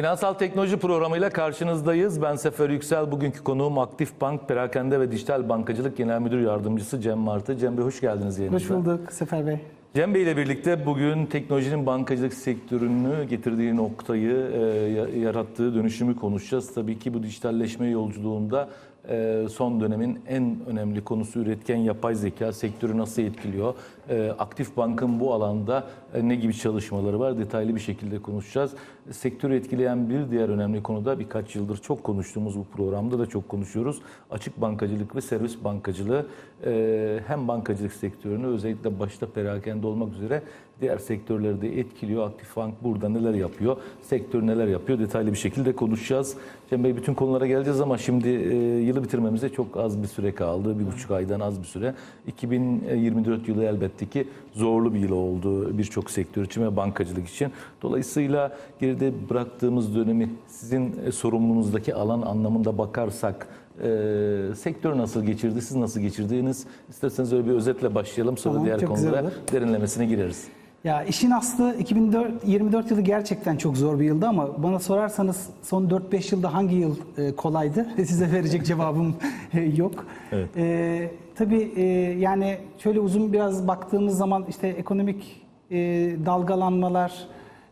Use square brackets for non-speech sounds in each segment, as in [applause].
Finansal teknoloji programıyla karşınızdayız. Ben Sefer Yüksel. Bugünkü konuğum Aktif Bank Perakende ve Dijital Bankacılık Genel Müdür Yardımcısı Cem Martı. Cem Bey hoş geldiniz yayınımıza. Hoş bulduk Sefer Bey. Cem Bey ile birlikte bugün teknolojinin bankacılık sektörünü getirdiği noktayı, e, ya- yarattığı dönüşümü konuşacağız. Tabii ki bu dijitalleşme yolculuğunda e, son dönemin en önemli konusu üretken yapay zeka sektörü nasıl etkiliyor? E, Aktif Bank'ın bu alanda e, ne gibi çalışmaları var? Detaylı bir şekilde konuşacağız. Sektörü etkileyen bir diğer önemli konu da birkaç yıldır çok konuştuğumuz bu programda da çok konuşuyoruz. Açık bankacılık ve servis bankacılığı e, hem bankacılık sektörünü özellikle başta perakende olmak üzere diğer sektörleri de etkiliyor. Aktif Bank burada neler yapıyor, sektör neler yapıyor detaylı bir şekilde konuşacağız. Cem Bey bütün konulara geleceğiz ama şimdi e, yılı bitirmemize çok az bir süre kaldı. Bir buçuk aydan az bir süre. 2024 yılı elbette ki zorlu bir yıl oldu birçok sektör için ve bankacılık için. Dolayısıyla geride bıraktığımız dönemi sizin e, sorumluluğunuzdaki alan anlamında bakarsak e, sektör nasıl geçirdi, siz nasıl geçirdiğiniz isterseniz öyle bir özetle başlayalım sonra Tamam, diğer konulara derinlemesine gireriz. Ya işin aslı 2024 yılı gerçekten çok zor bir yıldı ama bana sorarsanız son 4-5 yılda hangi yıl e, kolaydı? [laughs] Size verecek cevabım e, yok. Evet. E, tabii e, yani şöyle uzun biraz baktığımız zaman işte ekonomik e, dalgalanmalar,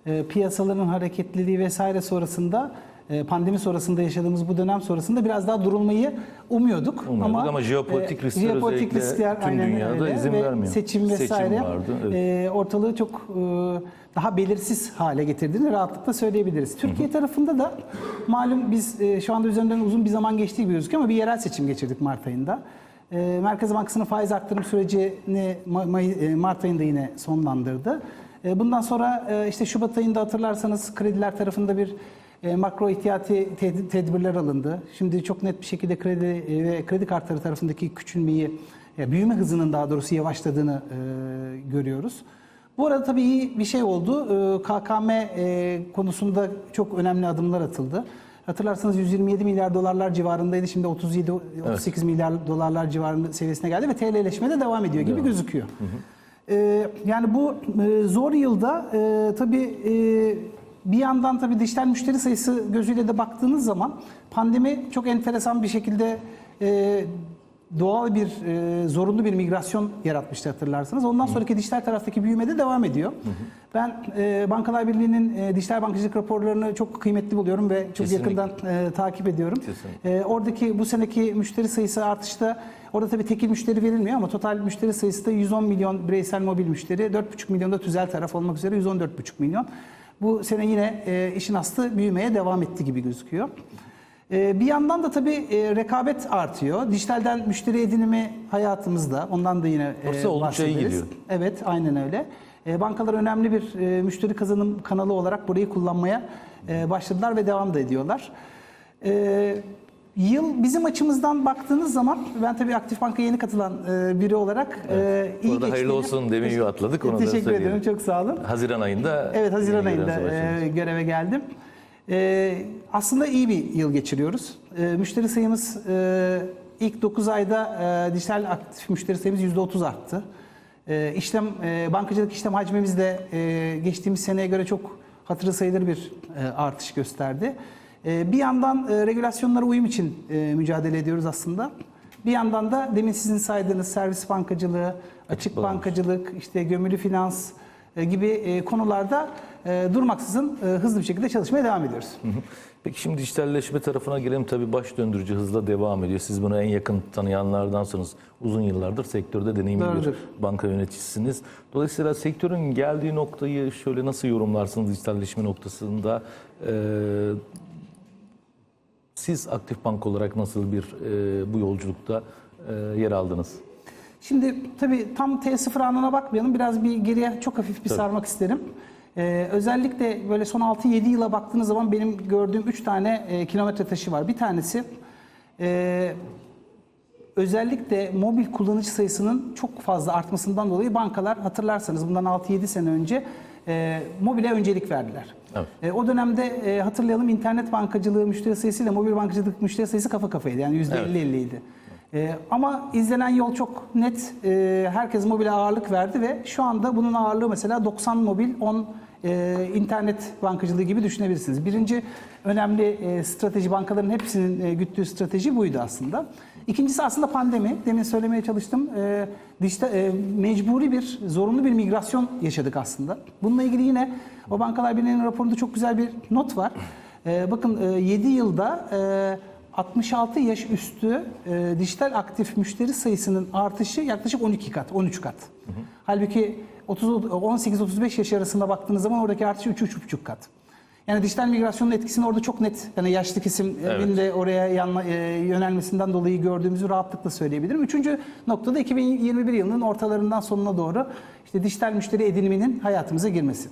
e, piyasaların hareketliliği vesaire sonrasında pandemi sonrasında yaşadığımız bu dönem sonrasında biraz daha durulmayı umuyorduk. Umuyorduk ama jeopolitik riskler özellikle tüm aynen dünyada öyle izin ve vermiyor. Seçim Seçim vesaire vardı, evet. e, ortalığı çok e, daha belirsiz hale getirdiğini rahatlıkla söyleyebiliriz. Türkiye tarafında da malum biz e, şu anda üzerinden uzun bir zaman geçtiği gibi gözüküyor ama bir yerel seçim geçirdik Mart ayında. E, Merkez Bankası'nın faiz arttırım sürecini May- e, Mart ayında yine sonlandırdı. E, Bundan sonra e, işte Şubat ayında hatırlarsanız krediler tarafında bir e, makro ihtiyati ted- tedbirler alındı. Şimdi çok net bir şekilde kredi e, ve kredi kartları tarafındaki küçülmeyi, e, büyüme hızının daha doğrusu yavaşladığını e, görüyoruz. Bu arada tabii iyi bir şey oldu. E, KKM e, konusunda çok önemli adımlar atıldı. Hatırlarsanız 127 milyar dolarlar civarındaydı. Şimdi 37 38 milyar dolarlar civarında seviyesine geldi ve TL'leşme de devam ediyor gibi gözüküyor. Ee, yani bu e, zor yılda e, tabii e, bir yandan tabii dijital müşteri sayısı gözüyle de baktığınız zaman pandemi çok enteresan bir şekilde e, doğal bir e, zorunlu bir migrasyon yaratmıştı hatırlarsanız. Ondan sonraki dijital taraftaki büyüme de devam ediyor. Ben e, Bankalar Birliği'nin e, dijital bankacılık raporlarını çok kıymetli buluyorum ve çok Kesinlikle. yakından e, takip ediyorum. Kesinlikle. E, oradaki bu seneki müşteri sayısı artışta orada tabii tekil müşteri verilmiyor ama total müşteri sayısı da 110 milyon bireysel mobil müşteri, 4,5 milyon da tüzel taraf olmak üzere 114,5 milyon. Bu sene yine e, işin aslı büyümeye devam etti gibi gözüküyor. E, bir yandan da tabii e, rekabet artıyor. Dijitalden müşteri edinimi hayatımızda. Ondan da yine e, Orası oldukça iyi bahsederiz. gidiyor. Evet, aynen öyle. E, bankalar önemli bir e, müşteri kazanım kanalı olarak burayı kullanmaya e, başladılar ve devam da ediyorlar. E, yıl bizim açımızdan baktığınız zaman ben tabii Aktif Bank'a yeni katılan e, biri olarak e, iyi Bu arada hayırlı olsun demin iyi atladık, onu da Teşekkür ederim, çok sağ olun. Haziran ayında Evet Haziran ayında e, göreve geldim. E, aslında iyi bir yıl geçiriyoruz. E, müşteri sayımız e, ilk 9 ayda e, dijital aktif müşteri sayımız %30 arttı. E, işlem e, bankacılık işlem hacmimiz de e, geçtiğimiz seneye göre çok hatırı sayılır bir e, artış gösterdi. E, bir yandan e, regülasyonlara uyum için e, mücadele ediyoruz aslında. Bir yandan da demin sizin saydığınız servis bankacılığı, açık banka. bankacılık, işte gömülü finans e, gibi konularda durmaksızın hızlı bir şekilde çalışmaya devam ediyoruz. Peki şimdi dijitalleşme tarafına gelelim. Tabii baş döndürücü hızla devam ediyor. Siz bunu en yakın tanıyanlardansınız. Uzun yıllardır sektörde deneyimli Doğrudur. bir banka yöneticisiniz. Dolayısıyla sektörün geldiği noktayı şöyle nasıl yorumlarsınız dijitalleşme noktasında? Ee, siz aktif bank olarak nasıl bir e, bu yolculukta e, yer aldınız? Şimdi tabii tam T0 anına bakmayalım. Biraz bir geriye çok hafif bir Tabii. sarmak isterim. Ee, özellikle böyle son 6-7 yıla baktığınız zaman benim gördüğüm 3 tane e, kilometre taşı var. Bir tanesi e, özellikle mobil kullanıcı sayısının çok fazla artmasından dolayı bankalar hatırlarsanız bundan 6-7 sene önce e, mobile öncelik verdiler. Evet. E, o dönemde e, hatırlayalım internet bankacılığı müşteri sayısıyla mobil bankacılık müşteri sayısı kafa kafaydı. Yani %50-50 idi. E, ama izlenen yol çok net. E, herkes mobile ağırlık verdi ve şu anda bunun ağırlığı mesela 90 mobil, 10 e, internet bankacılığı gibi düşünebilirsiniz. Birinci önemli e, strateji bankaların hepsinin e, güttüğü strateji buydu aslında. İkincisi aslında pandemi. Demin söylemeye çalıştım. E, dijital, e, mecburi bir, zorunlu bir migrasyon yaşadık aslında. Bununla ilgili yine o Bankalar Birliği'nin raporunda çok güzel bir not var. E, bakın e, 7 yılda e, 66 yaş üstü e, dijital aktif müşteri sayısının artışı yaklaşık 12 kat, 13 kat. Halbuki 30 18-35 yaş arasında baktığınız zaman oradaki artış 3-3,5 kat. Yani dijital migrasyonun etkisini orada çok net, yani yaşlı kesimin Evet. de oraya yanla, e, yönelmesinden dolayı gördüğümüzü rahatlıkla söyleyebilirim. Üçüncü noktada 2021 yılının ortalarından sonuna doğru işte dijital müşteri ediniminin hayatımıza girmesi.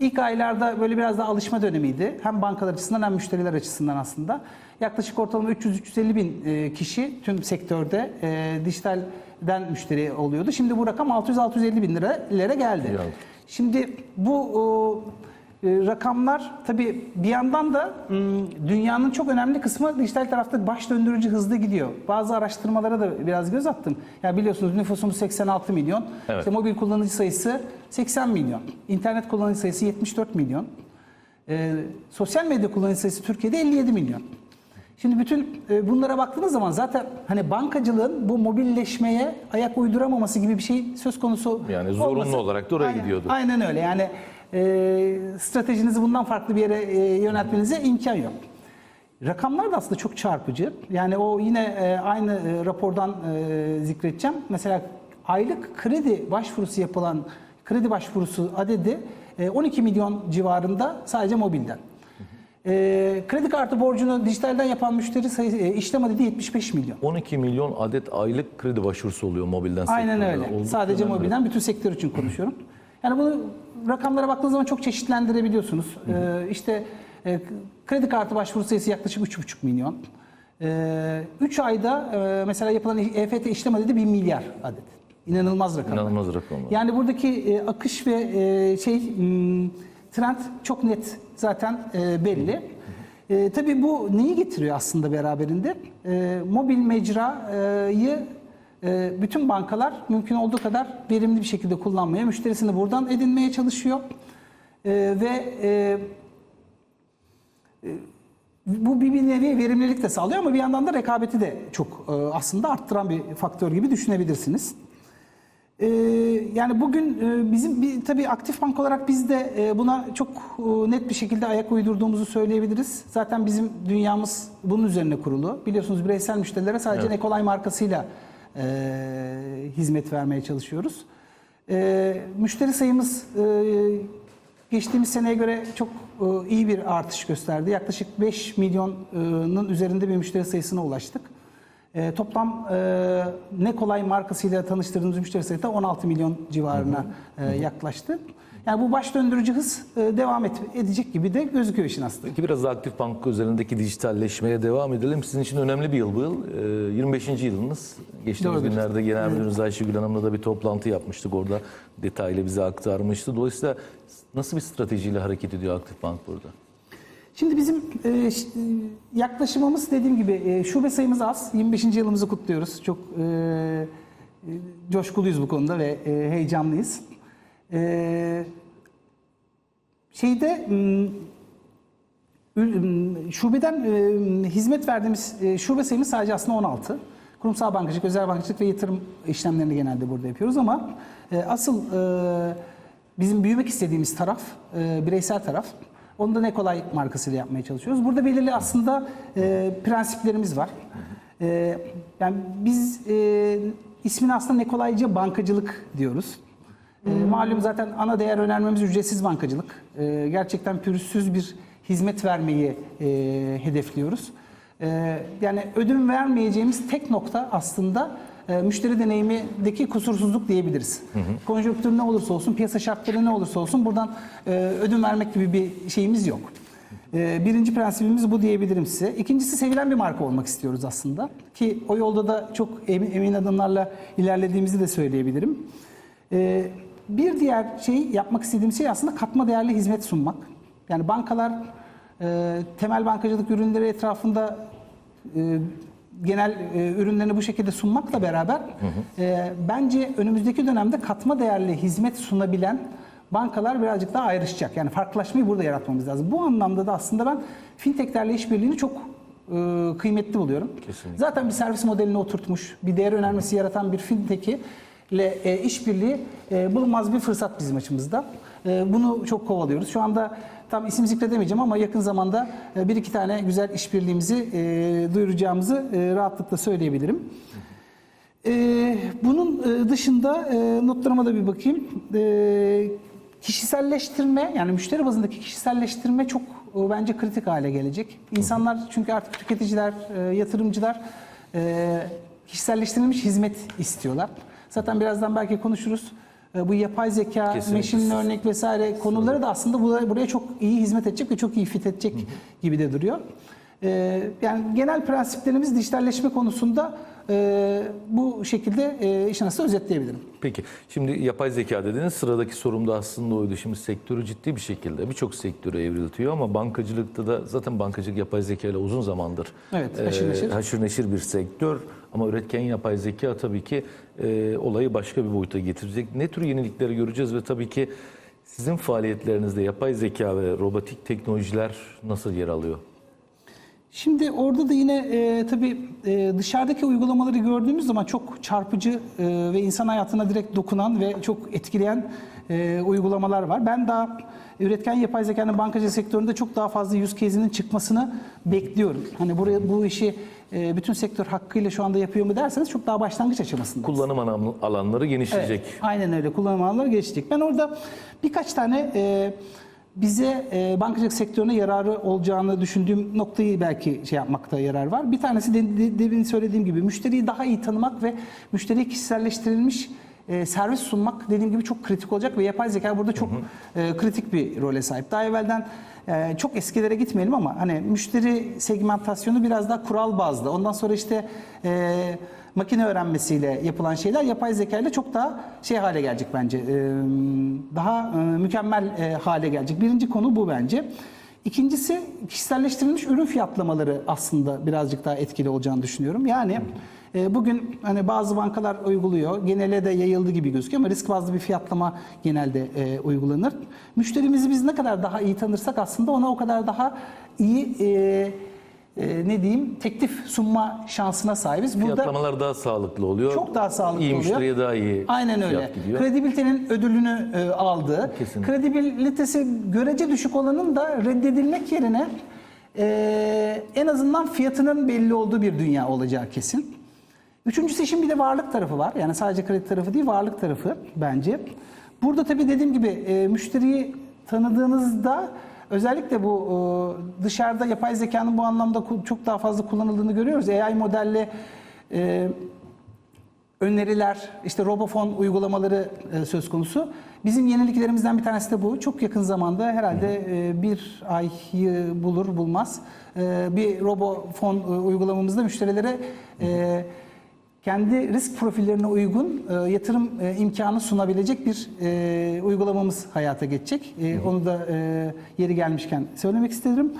İlk aylarda böyle biraz daha alışma dönemiydi. Hem bankalar açısından hem müşteriler açısından aslında. Yaklaşık ortalama 300-350 bin e, kişi tüm sektörde e, dijitalden müşteri oluyordu. Şimdi bu rakam 600-650 bin liraya geldi. Şimdi bu e, rakamlar tabii bir yandan da m, dünyanın çok önemli kısmı dijital tarafta baş döndürücü hızlı gidiyor. Bazı araştırmalara da biraz göz attım. Ya biliyorsunuz nüfusumuz 86 milyon. Evet. İşte mobil kullanıcı sayısı 80 milyon. İnternet kullanıcı sayısı 74 milyon. E, sosyal medya kullanıcı sayısı Türkiye'de 57 milyon. Şimdi bütün e, bunlara baktığınız zaman zaten hani bankacılığın bu mobilleşmeye ayak uyduramaması gibi bir şey söz konusu Yani zorunlu olması- olarak da oraya Aynen- gidiyordu. Aynen öyle yani e, stratejinizi bundan farklı bir yere e, yöneltmenize imkan yok. Rakamlar da aslında çok çarpıcı. Yani o yine e, aynı e, rapordan e, zikredeceğim. Mesela aylık kredi başvurusu yapılan kredi başvurusu adedi e, 12 milyon civarında sadece mobilden. E, kredi kartı borcunu dijitalden yapan müşteri sayısı e, işlem adedi 75 milyon. 12 milyon adet aylık kredi başvurusu oluyor mobilden Aynen sektörde. öyle. Oldukça Sadece önemli. mobilden bütün sektör için konuşuyorum. Yani bunu rakamlara baktığınız zaman çok çeşitlendirebiliyorsunuz. Ee, işte e, kredi kartı başvuru sayısı yaklaşık 3,5 milyon. 3 ayda e, mesela yapılan EFT işlem adedi 1 milyar adet. İnanılmaz rakamlar. İnanılmaz rakamlar. Yani buradaki e, akış ve e, şey m, trend çok net zaten e, belli. E, tabii bu neyi getiriyor aslında beraberinde? E, mobil mecrayı bütün bankalar mümkün olduğu kadar verimli bir şekilde kullanmaya, müşterisini buradan edinmeye çalışıyor. E, ve e, bu bir, nevi verimlilik de sağlıyor ama bir yandan da rekabeti de çok e, aslında arttıran bir faktör gibi düşünebilirsiniz. E, yani bugün e, bizim bir, tabii aktif bank olarak biz de e, buna çok e, net bir şekilde ayak uydurduğumuzu söyleyebiliriz. Zaten bizim dünyamız bunun üzerine kurulu. Biliyorsunuz bireysel müşterilere sadece Evet. Nekolay markasıyla e, hizmet vermeye çalışıyoruz. E, müşteri sayımız e, Geçtiğimiz seneye göre çok e, iyi bir artış gösterdi. Yaklaşık 5 milyonun üzerinde bir müşteri sayısına ulaştık. E, Toplam e, ne kolay markasıyla tanıştırdığımız müşteri sayısı da 16 milyon civarına e, yaklaştı. Yani bu baş döndürücü hız e, devam et, edecek gibi de gözüküyor işin aslında. Peki biraz da aktif banka üzerindeki dijitalleşmeye devam edelim. Sizin için önemli bir yıl bu yıl. Ee, 25. yılınız. Geçtiğimiz Doğrudur. günlerde Genel Müdürümüz Ayşegül Hanım'la da bir toplantı yapmıştık. Orada detaylı bize aktarmıştı. Dolayısıyla nasıl bir stratejiyle hareket ediyor Aktif Bank burada? Şimdi bizim e, e, yaklaşımımız dediğim gibi e, şube sayımız az. 25. yılımızı kutluyoruz. Çok e, e, coşkuluyuz bu konuda ve e, heyecanlıyız. E, şeyde şubeden hizmet verdiğimiz e, şube sayımız sadece aslında 16. Kurumsal bankacılık, özel bankacılık ve yatırım işlemlerini genelde burada yapıyoruz ama e, asıl e, bizim büyümek istediğimiz taraf, bireysel taraf. Onu da ne kolay markasıyla yapmaya çalışıyoruz. Burada belirli aslında prensiplerimiz var. Yani biz ismini aslında ne kolayca bankacılık diyoruz. E, malum zaten ana değer önermemiz ücretsiz bankacılık. E, gerçekten pürüzsüz bir hizmet vermeyi e, hedefliyoruz. E, yani ödün vermeyeceğimiz tek nokta aslında e, müşteri deneyimindeki kusursuzluk diyebiliriz. Konjonktür ne olursa olsun, piyasa şartları ne olursa olsun buradan e, ödün vermek gibi bir şeyimiz yok. E, birinci prensibimiz bu diyebilirim size. İkincisi sevilen bir marka olmak istiyoruz aslında. Ki o yolda da çok emin, emin adımlarla ilerlediğimizi de söyleyebilirim. Bir diğer şey yapmak istediğim şey aslında katma değerli hizmet sunmak. Yani bankalar e, temel bankacılık ürünleri etrafında e, genel e, ürünlerini bu şekilde sunmakla beraber e, bence önümüzdeki dönemde katma değerli hizmet sunabilen bankalar birazcık daha ayrışacak. Yani farklılaşmayı burada yaratmamız lazım. Bu anlamda da aslında ben fintechlerle işbirliğini çok e, kıymetli buluyorum. Kesinlikle. Zaten bir servis modelini oturtmuş, bir değer önermesi yaratan bir fintech'i ile e, işbirliği e, bulunmaz bir fırsat bizim açımızda. E, bunu çok kovalıyoruz. Şu anda tam isim zikredemeyeceğim ama yakın zamanda e, bir iki tane güzel işbirliğimizi e, duyuracağımızı e, rahatlıkla söyleyebilirim. E, bunun e, dışında e, notlarıma da bir bakayım. E, kişiselleştirme yani müşteri bazındaki kişiselleştirme çok e, bence kritik hale gelecek. İnsanlar çünkü artık tüketiciler, e, yatırımcılar e, kişiselleştirilmiş hizmet istiyorlar. Zaten birazdan belki konuşuruz. E, Bu yapay zeka, Kesinlikle. machine learning vesaire konuları da aslında buraya, çok iyi hizmet edecek ve çok iyi fit edecek gibi de duruyor. E, Yani genel prensiplerimiz dijitalleşme konusunda e, bu şekilde e, işin aslında özetleyebilirim. Peki şimdi yapay zeka dediniz sıradaki sorum da aslında oydu. Şimdi sektörü ciddi bir şekilde birçok sektöre evriltiyor ama bankacılıkta da zaten bankacılık yapay zeka ile uzun zamandır Evet, e, haşır neşir. haşır neşir bir sektör. Ama üretken yapay zeka tabii ki e, olayı başka bir boyuta getirecek. Ne tür yenilikleri göreceğiz ve tabii ki sizin faaliyetlerinizde yapay zeka ve robotik teknolojiler nasıl yer alıyor? Şimdi orada da yine e, tabii e, dışarıdaki uygulamaları gördüğümüz zaman çok çarpıcı e, ve insan hayatına direkt dokunan ve çok etkileyen e, uygulamalar var. Ben daha üretken yapay zekanın bankacılık sektöründe çok daha fazla use case'inin çıkmasını bekliyorum. Hani buraya bu işi e, bütün sektör hakkıyla şu anda yapıyor mu derseniz çok daha başlangıç aşamasında. Kullanım alan- alanları genişleyecek. Evet, aynen öyle kullanım alanları geçtik. Ben orada birkaç tane e, bize e, bankacılık sektörüne yararı olacağını düşündüğüm noktayı belki şey yapmakta yarar var. Bir tanesi de, de- demin söylediğim gibi müşteriyi daha iyi tanımak ve müşteriye kişiselleştirilmiş e, servis sunmak dediğim gibi çok kritik olacak ve yapay zeka burada çok e, kritik bir role sahip. Daha evvelden e, çok eskilere gitmeyelim ama hani müşteri segmentasyonu biraz daha kural bazlı. Ondan sonra işte e, makine öğrenmesiyle yapılan şeyler yapay zeka ile çok daha şey hale gelecek bence. E, daha e, mükemmel e, hale gelecek. Birinci konu bu bence. İkincisi kişiselleştirilmiş ürün fiyatlamaları aslında birazcık daha etkili olacağını düşünüyorum. Yani e, bugün hani bazı bankalar uyguluyor. Genele de yayıldı gibi gözüküyor ama risk bazlı bir fiyatlama genelde e, uygulanır. Müşterimizi biz ne kadar daha iyi tanırsak aslında ona o kadar daha iyi e, e, ne diyeyim teklif sunma şansına sahibiz. Burada Fiyatlamalar daha sağlıklı oluyor. çok daha sağlıklı İyi oluyor. müşteriye daha iyi Aynen öyle. gidiyor. Kredibilitenin ödülünü e, aldı. Kesinlikle. Kredibilitesi görece düşük olanın da reddedilmek yerine e, en azından fiyatının belli olduğu bir dünya olacağı kesin. Üçüncüsü işin bir de varlık tarafı var. Yani sadece kredi tarafı değil varlık tarafı bence. Burada tabii dediğim gibi e, müşteriyi tanıdığınızda özellikle bu e, dışarıda yapay zekanın bu anlamda çok daha fazla kullanıldığını görüyoruz. AI modelle e, öneriler, işte robofon uygulamaları e, söz konusu. Bizim yeniliklerimizden bir tanesi de bu. Çok yakın zamanda herhalde e, bir ayı bulur bulmaz e, bir robofon e, uygulamamızda müşterilere e, kendi risk profillerine uygun e, yatırım e, imkanı sunabilecek bir e, uygulamamız hayata geçecek. E, onu da e, yeri gelmişken söylemek istedim.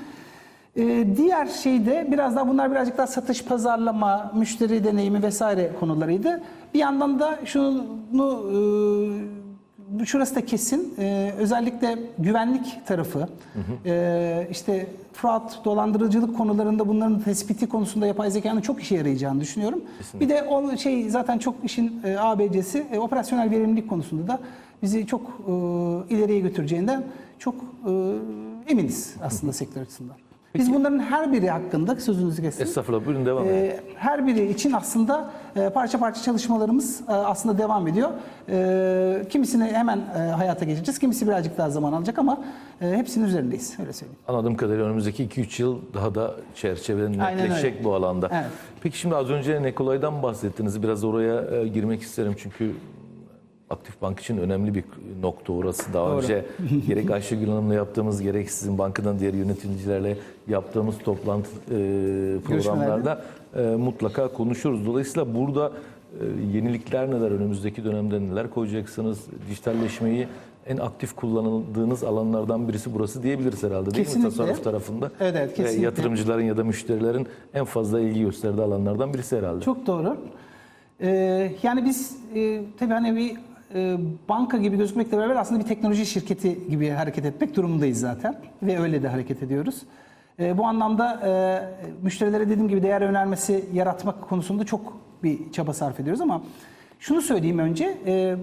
Ee, diğer şey de biraz daha bunlar birazcık daha satış, pazarlama, müşteri deneyimi vesaire konularıydı. Bir yandan da şunu e, şurası da kesin. Ee, özellikle güvenlik tarafı, e, işte fraud, dolandırıcılık konularında bunların tespiti konusunda yapay zekanın çok işe yarayacağını düşünüyorum. Bir de o şey zaten çok işin e, ABC'si e, operasyonel verimlilik konusunda da bizi çok e, ileriye götüreceğinden çok e, eminiz aslında sektör açısından. Biz bunların her biri hakkında sözünüzü kesin. Estağfurullah buyurun devam edin. Ee, her biri için aslında e, parça parça çalışmalarımız e, aslında devam ediyor. E, kimisini hemen e, hayata geçireceğiz, kimisi birazcık daha zaman alacak ama e, hepsinin üzerindeyiz, öyle söyleyeyim. Anladığım kadarıyla önümüzdeki 2-3 yıl daha da çerçeveden Aynen netleşecek bu alanda. Evet. Peki şimdi az önce Nikolay'dan bahsettiniz. Biraz oraya e, girmek isterim çünkü Aktif Bank için önemli bir nokta orası. Daha Doğru. önce [laughs] gerek Ayşegül Hanım'la yaptığımız gerek sizin bankadan diğer yöneticilerle yaptığımız toplantı e, programlarda e, mutlaka konuşuruz. Dolayısıyla burada e, yenilikler neler, önümüzdeki dönemde neler koyacaksınız? Dijitalleşmeyi en aktif kullanıldığınız alanlardan birisi burası diyebiliriz herhalde değil mi Kesinlikle. tasarruf tarafında? Evet, Ve kesinlikle. yatırımcıların ya da müşterilerin en fazla ilgi gösterdiği alanlardan birisi herhalde. Çok doğru. Ee, yani biz e, tabii hani bir e, banka gibi gözükmekle beraber aslında bir teknoloji şirketi gibi hareket etmek durumundayız zaten ve öyle de hareket ediyoruz. E, bu anlamda e, müşterilere dediğim gibi değer önermesi yaratmak konusunda çok bir çaba sarf ediyoruz ama şunu söyleyeyim önce. E,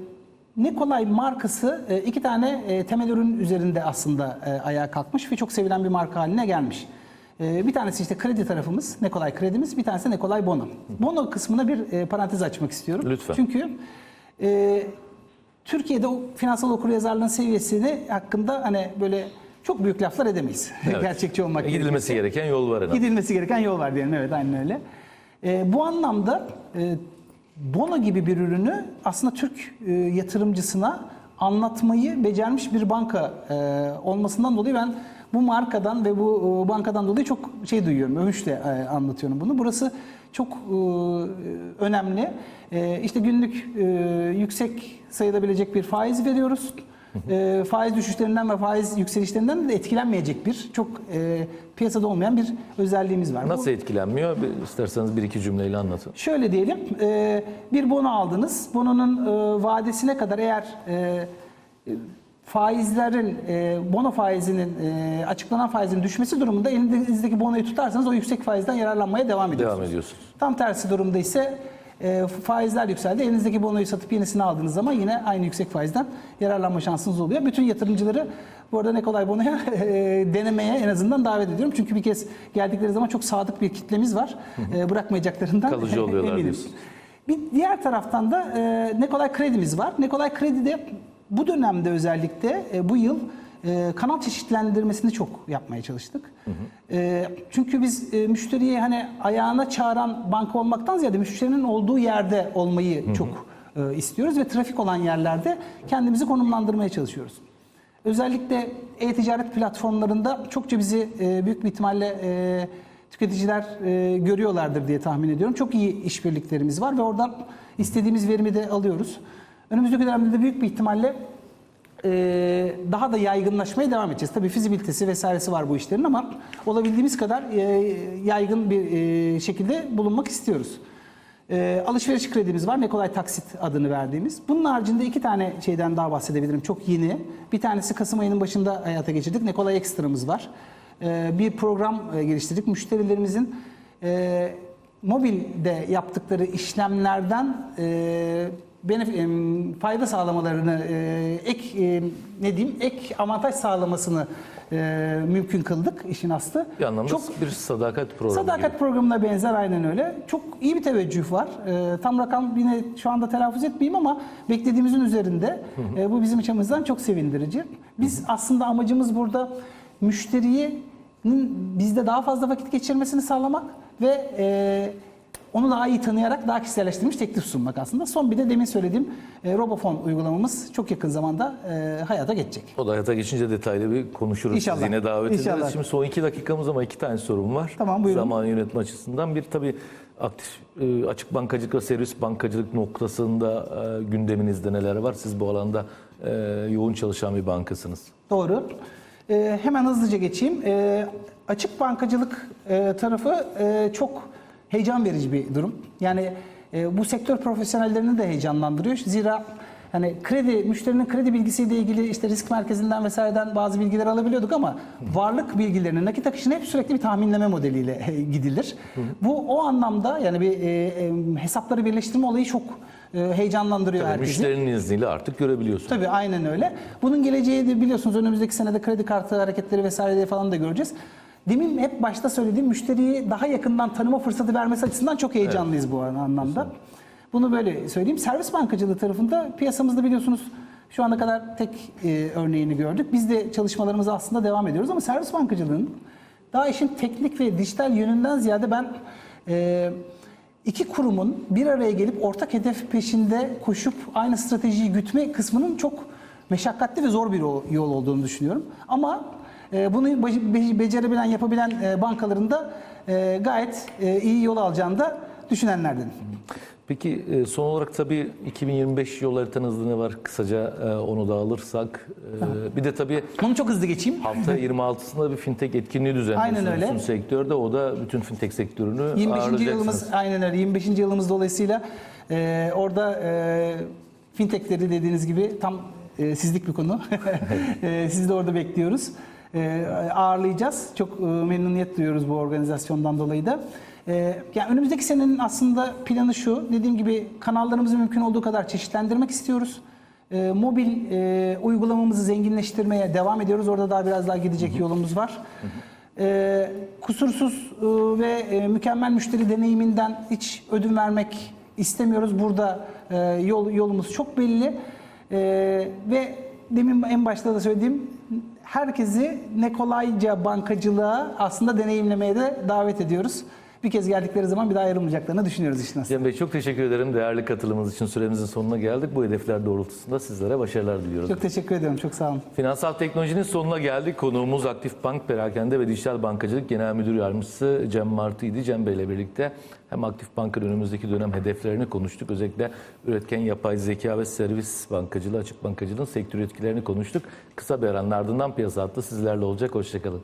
Nikolay markası e, iki tane e, temel ürün üzerinde aslında e, ayağa kalkmış ve çok sevilen bir marka haline gelmiş. E, Bir tanesi işte kredi tarafımız, Nikolay kredimiz, bir tanesi Nikolay Bono. Bono kısmına bir e, parantez açmak istiyorum. Lütfen. Çünkü e, Türkiye'de o finansal okuryazarlığın seviyesini hakkında hani böyle çok büyük laflar edemeyiz. [laughs] Evet. Gerçekçi olmak Gidilmesi gerekirse. gereken yol var azından. Gidilmesi gereken yol var diyelim. Evet aynen öyle. E, bu anlamda e, Bono gibi bir ürünü aslında Türk e, yatırımcısına anlatmayı becermiş bir banka e, olmasından dolayı ben bu markadan ve bu e, bankadan dolayı çok şey duyuyorum. Övünçle e, anlatıyorum bunu. Burası çok e, önemli. İşte günlük yüksek sayılabilecek bir faiz veriyoruz. E, faiz düşüşlerinden ve faiz yükselişlerinden de etkilenmeyecek bir çok e, piyasada olmayan bir özelliğimiz var. Bu- Nasıl etkilenmiyor? Bir- İsterseniz bir iki cümleyle anlatın. Şöyle diyelim, e, bir bono aldınız. Bononun e, vadesine kadar eğer e, faizlerin, e, bono faizinin, e, açıklanan faizin düşmesi durumunda elinizdeki bonoyu tutarsanız o yüksek faizden yararlanmaya devam ediyorsunuz. Devam ediyorsunuz. Tam tersi durumda ise e, faizler yükseldi. Elinizdeki bonoyu satıp yenisini aldığınız zaman yine aynı yüksek faizden yararlanma şansınız oluyor. Bütün yatırımcıları bu arada Nikolay Bono'ya [laughs] e, denemeye en azından davet ediyorum. Çünkü bir kez geldikleri zaman çok sadık bir kitlemiz var. E, bırakmayacaklarından Kalıcı [laughs] oluyorlar eminim. diyorsun. Bir diğer taraftan da e, Nikolay Kredi'miz var. Nikolay Kredi'de bu dönemde özellikle e, bu yıl e, kanal çeşitlendirmesini çok yapmaya çalıştık. E, çünkü biz e, müşteriyi hani ayağına çağıran banka olmaktan ziyade müşterinin olduğu yerde olmayı çok e, istiyoruz ve trafik olan yerlerde kendimizi konumlandırmaya çalışıyoruz. Özellikle e-ticaret platformlarında çokça bizi e, büyük bir ihtimalle e, tüketiciler e, görüyorlardır diye tahmin ediyorum. Çok iyi işbirliklerimiz var ve oradan istediğimiz verimi de alıyoruz. Önümüzdeki dönemde de büyük bir ihtimalle e, daha da yaygınlaşmaya devam edeceğiz. Tabii fizibilitesi vesairesi var bu işlerin ama olabildiğimiz kadar e, yaygın bir e, şekilde bulunmak istiyoruz. Alışveriş kredimiz var. Nikolay Taksit adını verdiğimiz. Bunun haricinde iki tane şeyden daha bahsedebilirim. Çok yeni. Bir tanesi Kasım ayının başında hayata geçirdik. Nikolay Ekstra'mız var. Bir program geliştirdik. Müşterilerimizin mobilde yaptıkları işlemlerden e, fayda sağlamalarını e, ek e, ne diyeyim ek avantaj sağlamasını e, mümkün kıldık işin aslı. Bir anlamda Çok bir sadakat programı Sadakat gibi. programına benzer aynen öyle. Çok iyi bir teveccüh var. Tam rakam yine şu anda telaffuz etmeyeyim ama beklediğimizin üzerinde. Bu bizim açımızdan çok sevindirici. Biz aslında amacımız burada müşteriyi bizde daha fazla vakit geçirmesini sağlamak ve e, onu daha iyi tanıyarak daha kişiselleştirilmiş teklif sunmak aslında. Son bir de demin söylediğim e, Robofon uygulamamız çok yakın zamanda e, hayata geçecek. O da hayata geçince detaylı bir konuşuruz. İnşallah. Siz yine davet ederiz. İnşallah. Şimdi son iki dakikamız ama iki tane sorum var. Tamam, buyurun. Zaman yönetme açısından. Bir tabii aktif e, açık bankacılık ve servis bankacılık noktasında e, gündeminizde neler var? Siz bu alanda e, yoğun çalışan bir bankasınız. Doğru. Ee, hemen hızlıca geçeyim. Ee, açık bankacılık e, tarafı e, çok heyecan verici bir durum. Yani e, bu sektör profesyonellerini de heyecanlandırıyor. Zira hani kredi, müşterinin kredi bilgisiyle ilgili işte risk merkezinden vesaireden bazı bilgiler alabiliyorduk ama varlık bilgilerini, nakit akışını hep sürekli bir tahminleme modeliyle gidilir. Bu o anlamda yani bir e, e, hesapları birleştirme olayı çok e, heyecanlandırıyor Tabii herkesi. müşterinin izniyle artık görebiliyorsunuz. Tabii aynen öyle. Bunun geleceği de biliyorsunuz önümüzdeki senede kredi kartı hareketleri vesaire falan da göreceğiz. Demin hep başta söylediğim müşteriyi daha yakından tanıma fırsatı vermesi açısından çok heyecanlıyız bu anlamda. Bunu böyle söyleyeyim. Servis bankacılığı tarafında piyasamızda biliyorsunuz şu ana kadar tek e, örneğini gördük. Biz de çalışmalarımıza aslında devam ediyoruz ama servis bankacılığının daha işin teknik ve dijital yönünden ziyade ben e, iki kurumun bir araya gelip ortak hedef peşinde koşup aynı stratejiyi gütme kısmının çok meşakkatli ve zor bir yol olduğunu düşünüyorum. Ama bunu be- be- becerebilen, yapabilen e, bankaların da e, gayet e, iyi yol alacağını da düşünenlerdenim. Peki e, son olarak tabii 2025 yol haritanızda ne var? Kısaca e, onu da alırsak. E, Bir de tabii Bunu çok hızlı geçeyim. Hafta 26'sında bir fintech etkinliği düzenliyorsunuz Aynen öyle. sektörde. O da bütün fintech sektörünü 25. ağırlayacaksınız. yılımız aynen öyle 25. yılımız dolayısıyla e, orada e, Fintech'leri dediğiniz gibi tam e, sizlik bir konu. [laughs] e, sizi de orada bekliyoruz. E, ağırlayacağız. Çok e, memnuniyet duyuyoruz bu organizasyondan dolayı da. E, yani önümüzdeki senenin aslında planı şu. Dediğim gibi kanallarımızı mümkün olduğu kadar çeşitlendirmek istiyoruz. E, mobil e, uygulamamızı zenginleştirmeye devam ediyoruz. Orada daha biraz daha gidecek yolumuz var. E, kusursuz e, ve e, mükemmel müşteri deneyiminden hiç ödün vermek istemiyoruz. Burada e, yol yolumuz çok belli. E, ve demin en başta da söylediğim herkesi ne kolayca bankacılığa aslında deneyimlemeye de davet ediyoruz. Bir kez geldikleri zaman bir daha ayrılmayacaklarını düşünüyoruz aslında. Cem Bey çok teşekkür ederim. Değerli katılımınız için süremizin sonuna geldik. Bu hedefler doğrultusunda sizlere başarılar diliyoruz. Çok teşekkür ediyorum. Çok sağ olun. Finansal teknolojinin sonuna geldik. Konuğumuz Aktif Bank Perakende ve Dijital Bankacılık Genel Müdür Yardımcısı Cem Martı'ydı. Cem Bey ile birlikte hem Aktif Bank'ın önümüzdeki dönem hedeflerini konuştuk. Özellikle üretken yapay zeka ve servis bankacılığı, açık bankacılığın sektör etkilerini konuştuk. Kısa bir aranın ardından piyasa hattı sizlerle olacak. Hoşçakalın.